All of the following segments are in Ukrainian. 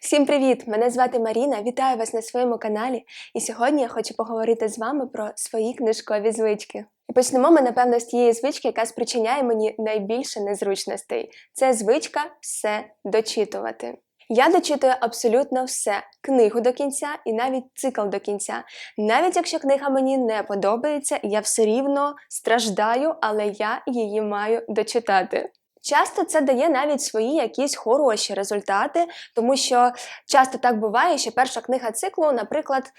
Всім привіт! Мене звати Маріна. Вітаю вас на своєму каналі. І сьогодні я хочу поговорити з вами про свої книжкові звички. І почнемо ми, напевно, з тієї звички, яка спричиняє мені найбільше незручностей. Це звичка все дочитувати. Я дочитую абсолютно все, книгу до кінця і навіть цикл до кінця. Навіть якщо книга мені не подобається, я все рівно страждаю, але я її маю дочитати. Часто це дає навіть свої якісь хороші результати, тому що часто так буває, що перша книга циклу, наприклад,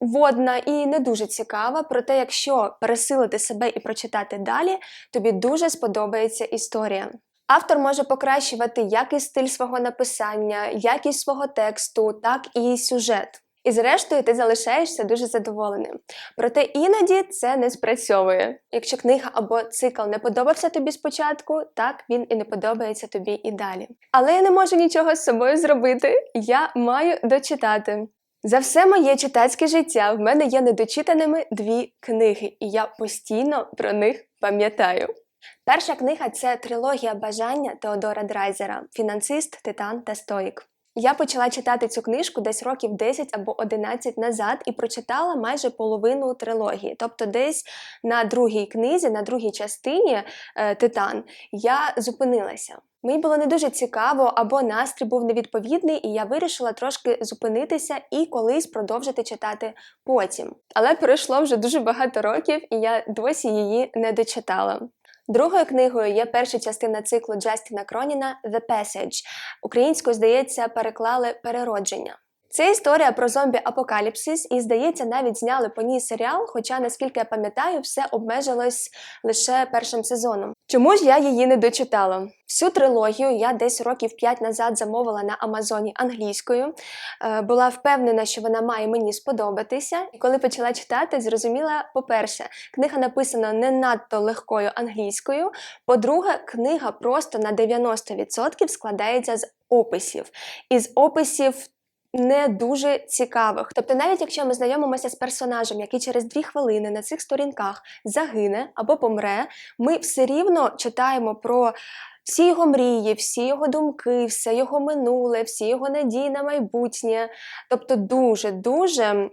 водна і не дуже цікава. Проте, якщо пересилити себе і прочитати далі, тобі дуже сподобається історія. Автор може покращувати як і стиль свого написання, якість свого тексту, так і сюжет. І зрештою ти залишаєшся дуже задоволеним. Проте іноді це не спрацьовує. Якщо книга або цикл не подобався тобі спочатку, так він і не подобається тобі і далі. Але я не можу нічого з собою зробити, я маю дочитати. За все моє читацьке життя в мене є недочитаними дві книги, і я постійно про них пам'ятаю. Перша книга це трилогія бажання Теодора Драйзера Фінансист, Титан та Стоїк. Я почала читати цю книжку десь років 10 або 11 назад і прочитала майже половину трилогії. Тобто, десь на другій книзі, на другій частині е, Титан, я зупинилася. Мені було не дуже цікаво, або настрій був невідповідний, і я вирішила трошки зупинитися і колись продовжити читати потім. Але пройшло вже дуже багато років, і я досі її не дочитала. Другою книгою є перша частина циклу Джастіна Кроніна The Passage. Українською, здається, переклали переродження. Це історія про зомбі-апокаліпсис, і, здається, навіть зняли по ній серіал, хоча, наскільки я пам'ятаю, все обмежилось лише першим сезоном. Чому ж я її не дочитала? Всю трилогію я десь років 5 назад замовила на Амазоні англійською. Е, була впевнена, що вона має мені сподобатися. І коли почала читати, зрозуміла, по-перше, книга написана не надто легкою англійською. По-друге, книга просто на 90% складається з описів. Із описів не дуже цікавих. Тобто, навіть якщо ми знайомимося з персонажем, який через дві хвилини на цих сторінках загине або помре, ми все рівно читаємо про. Всі його мрії, всі його думки, все його минуле, всі його надії на майбутнє. Тобто дуже-дуже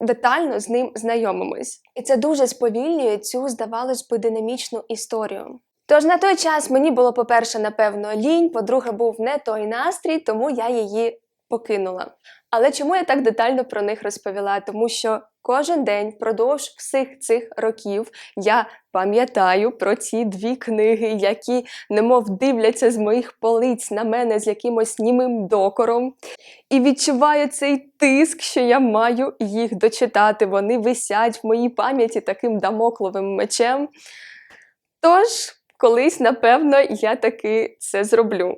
детально з ним знайомимось. І це дуже сповільнює цю, здавалось би, динамічну історію. Тож на той час мені було, по-перше, напевно, лінь, по-друге, був не той настрій, тому я її покинула. Але чому я так детально про них розповіла? Тому що кожен день впродовж всіх цих років я пам'ятаю про ці дві книги, які немов дивляться з моїх полиць на мене з якимось німим докором. І відчуваю цей тиск, що я маю їх дочитати. Вони висять в моїй пам'яті таким дамокловим мечем. Тож, колись, напевно, я таки це зроблю.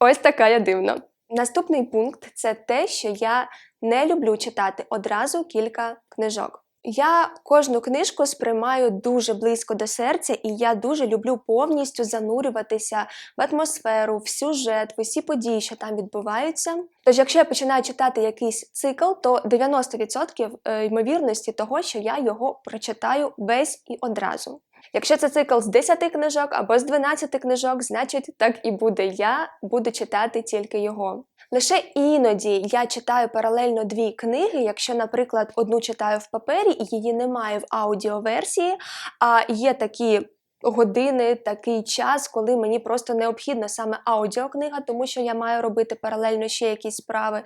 Ось така я дивна. Наступний пункт це те, що я не люблю читати одразу кілька книжок. Я кожну книжку сприймаю дуже близько до серця, і я дуже люблю повністю занурюватися в атмосферу, в сюжет, в усі події, що там відбуваються. Тож, якщо я починаю читати якийсь цикл, то 90% е, ймовірності того, що я його прочитаю весь і одразу. Якщо це цикл з 10 книжок або з 12 книжок, значить так і буде. Я буду читати тільки його. Лише іноді я читаю паралельно дві книги, якщо, наприклад, одну читаю в папері і її немає в аудіоверсії, а є такі. Години такий час, коли мені просто необхідна саме аудіокнига, тому що я маю робити паралельно ще якісь справи.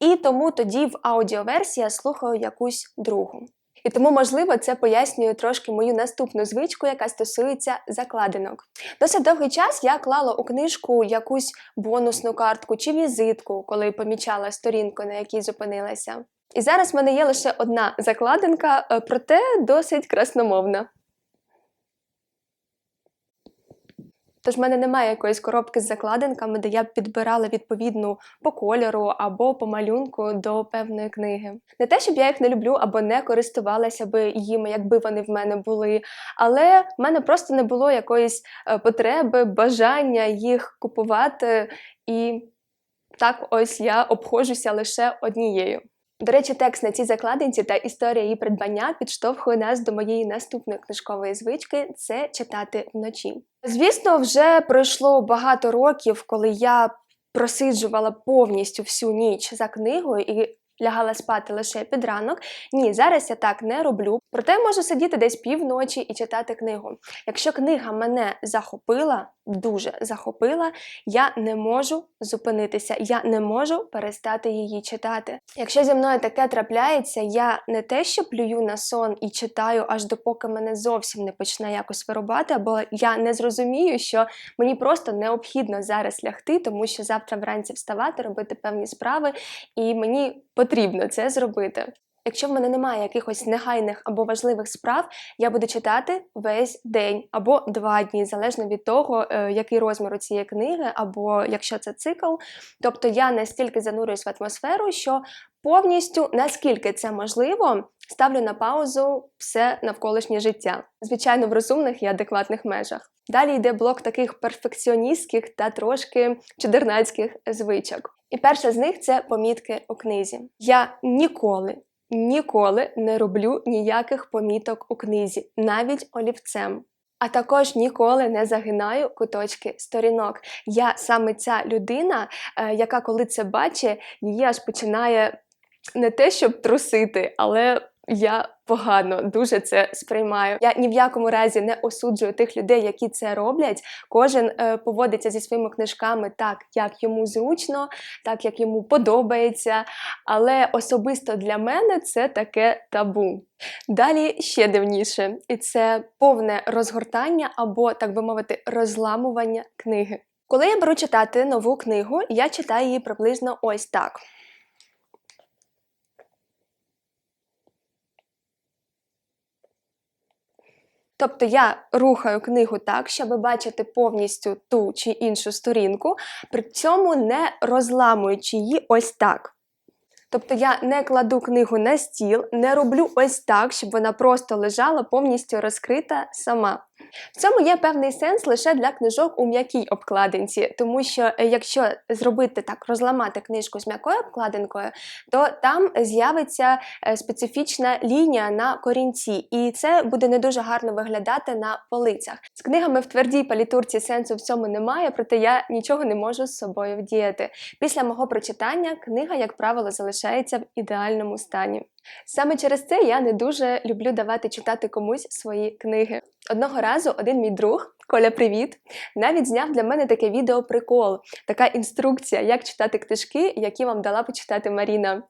І тому тоді в аудіоверсії я слухаю якусь другу. І тому, можливо, це пояснює трошки мою наступну звичку, яка стосується закладинок. Досить довгий час я клала у книжку якусь бонусну картку чи візитку, коли помічала сторінку, на якій зупинилася. І зараз в мене є лише одна закладинка, е, проте досить красномовна. Тож в мене немає якоїсь коробки з закладинками, де я б підбирала відповідну по кольору або по малюнку до певної книги. Не те, щоб я їх не люблю або не користувалася би їми, якби вони в мене були, але в мене просто не було якоїсь е, потреби, бажання їх купувати. І так ось я обходжуся лише однією. До речі, текст на цій закладинці та історія її придбання підштовхує нас до моєї наступної книжкової звички це читати вночі. Звісно, вже пройшло багато років, коли я просиджувала повністю всю ніч за книгою і лягала спати лише під ранок. Ні, зараз я так не роблю. Проте можу сидіти десь півночі і читати книгу. Якщо книга мене захопила, дуже захопила, я не можу зупинитися, я не можу перестати її читати. Якщо зі мною таке трапляється, я не те, що плюю на сон і читаю, аж допоки мене зовсім не почне якось вирубати, або я не зрозумію, що мені просто необхідно зараз лягти, тому що завтра вранці вставати, робити певні справи, і мені потрібно це зробити. Якщо в мене немає якихось негайних або важливих справ, я буду читати весь день або два дні, залежно від того, е, який розмір у цієї книги, або якщо це цикл. Тобто я настільки занурююсь в атмосферу, що повністю, наскільки це можливо, ставлю на паузу все навколишнє життя, звичайно, в розумних і адекватних межах. Далі йде блок таких перфекціоністських та трошки чудернацьких звичок. І перша з них це помітки у книзі. Я ніколи. Ніколи не роблю ніяких поміток у книзі, навіть олівцем. А також ніколи не загинаю куточки сторінок. Я саме ця людина, е, яка коли це бачить, її аж починає не те, щоб трусити, але я погано дуже це сприймаю. Я ні в якому разі не осуджую тих людей, які це роблять. Кожен е, поводиться зі своїми книжками так, як йому зручно, так як йому подобається. Але особисто для мене це таке табу. Далі ще дивніше, і це повне розгортання або, так би мовити, розламування книги. Коли я беру читати нову книгу, я читаю її приблизно ось так. Тобто я рухаю книгу так, щоб бачити повністю ту чи іншу сторінку, при цьому не розламуючи її ось так. Тобто я не кладу книгу на стіл, не роблю ось так, щоб вона просто лежала повністю розкрита сама. В цьому є певний сенс лише для книжок у м'якій обкладинці, тому що е, якщо зробити так, розламати книжку з м'якою обкладинкою, то там з'явиться е, специфічна лінія на корінці, і це буде не дуже гарно виглядати на полицях. З книгами в твердій палітурці сенсу в цьому немає, проте я нічого не можу з собою вдіяти. Після мого прочитання книга, як правило, залишається в ідеальному стані. Саме через це я не дуже люблю давати читати комусь свої книги. Одного разу один мій друг, Коля, привіт, навіть зняв для мене таке відео прикол, така інструкція, як читати книжки, які вам дала почитати Маріна.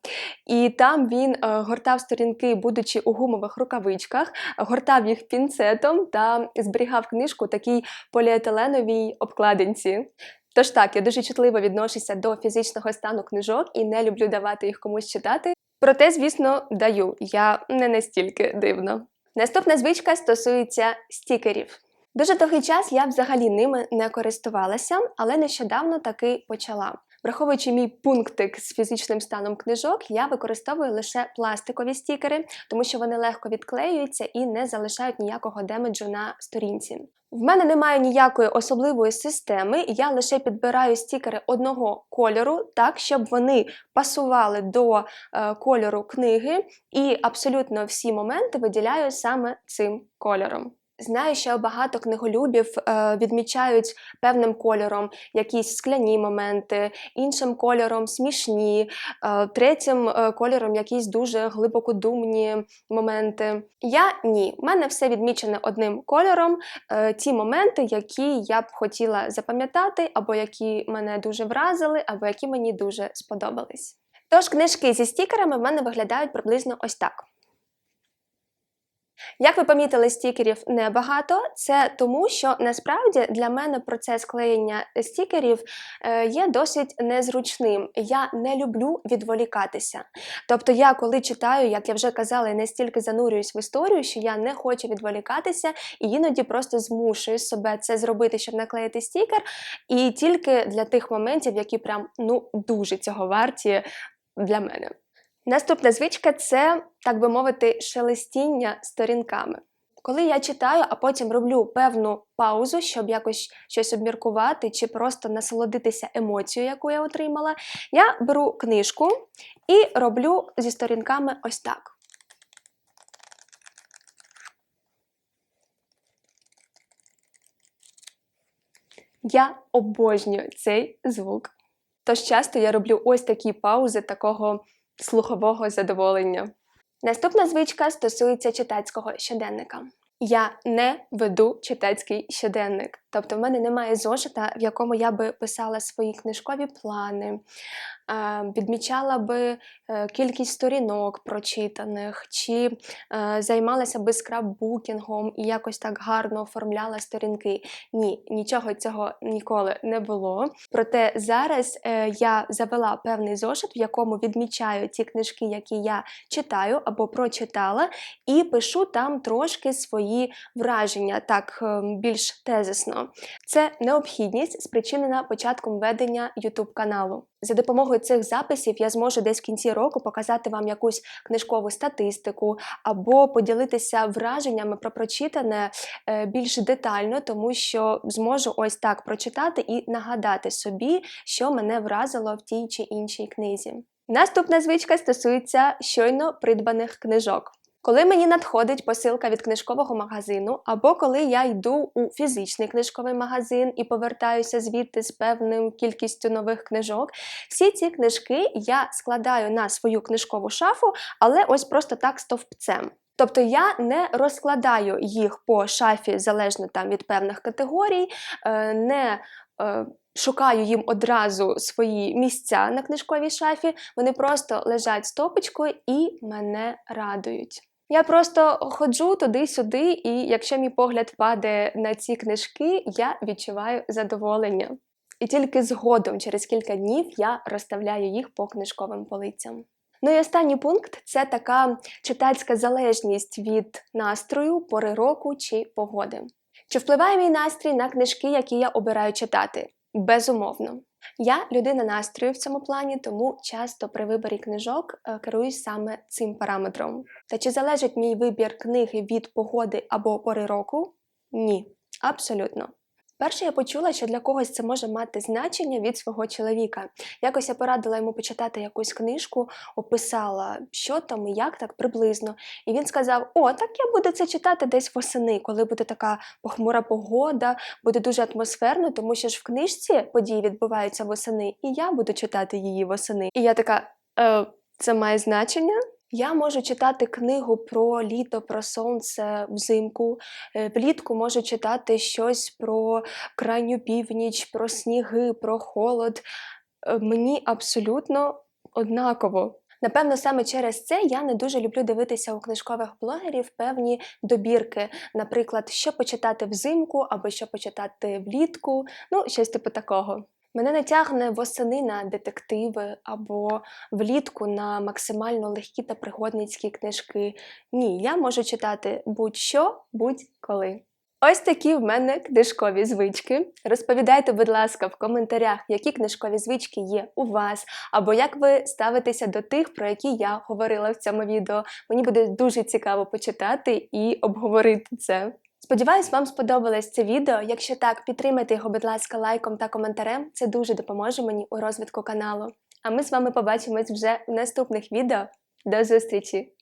І там він е, гортав сторінки, будучи у гумових рукавичках, гортав їх пінцетом та зберігав книжку у такій поліетиленовій обкладинці. Тож так, я дуже чутливо відношуся до фізичного стану книжок і не люблю давати їх комусь читати. Проте, звісно, даю. Я не настільки дивна. Наступна звичка стосується стікерів. Дуже довгий час я взагалі ними не користувалася, але нещодавно таки почала. Враховуючи мій пунктик з фізичним станом книжок, я використовую лише пластикові стікери, тому що вони легко відклеюються і не залишають ніякого демеджу на сторінці. В мене немає ніякої особливої системи, я лише підбираю стікери одного кольору, так, щоб вони пасували до е, кольору книги, і абсолютно всі моменти виділяю саме цим кольором. Знаю, що багато книголюбів е, відмічають певним кольором якісь скляні моменти, іншим кольором смішні, е, третім е, кольором якісь дуже глибокодумні моменти. Я ні. У мене все відмічене одним кольором. Ті моменти, які я б хотіла запам'ятати, або які мене дуже вразили, або які мені дуже сподобались. Тож книжки зі стікерами в мене виглядають приблизно ось так. Як ви помітили, стікерів небагато. Це тому, що насправді для мене процес клеєння стікерів е, є досить незручним. Я не люблю відволікатися. Тобто, я коли читаю, як я вже казала, настільки занурююсь в історію, що я не хочу відволікатися і іноді просто змушую себе це зробити, щоб наклеїти стікер. І тільки для тих моментів, які прям ну дуже цього варті для мене. Наступна звичка це, так би мовити, шелестіння сторінками. Коли я читаю, а потім роблю певну паузу, щоб якось щось обміркувати чи просто насолодитися емоцією, яку я отримала, я беру книжку і роблю зі сторінками ось так. Я обожнюю цей звук. Тож часто я роблю ось такі паузи такого слухового задоволення. Наступна звичка стосується читацького щоденника. Я не веду читацький щоденник, тобто в мене немає зошита, в якому я би писала свої книжкові плани, відмічала би е, кількість сторінок прочитаних, чи е, займалася би скраббукінгом і якось так гарно оформляла сторінки. Ні, нічого цього ніколи не було. Проте зараз е, я завела певний зошит, в якому відмічаю ті книжки, які я читаю або прочитала, і пишу там трошки свої враження, так е, більш тезисно. Це необхідність, спричинена початком ведення YouTube каналу. За допомогою цих записів я зможу десь в кінці року показати вам якусь книжкову статистику або поділитися враженнями про прочитане е, більш детально, тому що зможу ось так прочитати і нагадати собі, що мене вразило в тій чи іншій книзі. Наступна звичка стосується щойно придбаних книжок. Коли мені надходить посилка від книжкового магазину, або коли я йду у фізичний книжковий магазин і повертаюся звідти з певною кількістю нових книжок, всі ці книжки я складаю на свою книжкову шафу, але ось просто так стовпцем. Тобто я не розкладаю їх по шафі залежно там від певних категорій, е, не е, шукаю їм одразу свої місця на книжковій шафі, вони просто лежать стопочкою і мене радують. Я просто ходжу туди-сюди, і якщо мій погляд падає на ці книжки, я відчуваю задоволення. І тільки згодом, через кілька днів, я розставляю їх по книжковим полицям. Ну і останній пункт це така читацька залежність від настрою, пори року чи погоди. Чи впливає мій настрій на книжки, які я обираю читати? Безумовно. Я людина настрою в цьому плані, тому часто при виборі книжок е, керуюсь саме цим параметром. Та чи залежить мій вибір книги від погоди або пори року? Ні, абсолютно. Перше я почула, що для когось це може мати значення від свого чоловіка. Якось я порадила йому почитати якусь книжку, описала, що там і як так приблизно. І він сказав: О, так я буду це читати десь восени, коли буде така похмура погода, буде дуже атмосферно, тому що ж в книжці події відбуваються восени, і я буду читати її восени. І я така, е, це має значення? Я можу читати книгу про літо, про сонце взимку. Е, Влітку можу читати щось про крайню північ, про сніги, про холод. Е, Мені абсолютно однаково. Напевно, саме через це я не дуже люблю дивитися у книжкових блогерів певні добірки, наприклад, що почитати взимку або що почитати влітку, ну щось типу такого. Мене не тягне восени на детективи або влітку на максимально легкі та пригодницькі книжки. Ні, я можу читати будь-що, будь-коли. Ось такі в мене книжкові звички. Розповідайте, будь ласка, в коментарях, які книжкові звички є у вас, або як ви ставитеся до тих, про які я говорила в цьому відео. Мені буде дуже цікаво почитати і обговорити це. Сподіваюсь, вам сподобалось це відео. Якщо так, підтримайте його, будь ласка, лайком та коментарем. Це дуже допоможе мені у розвитку каналу. А ми з вами побачимось вже в наступних відео. До зустрічі!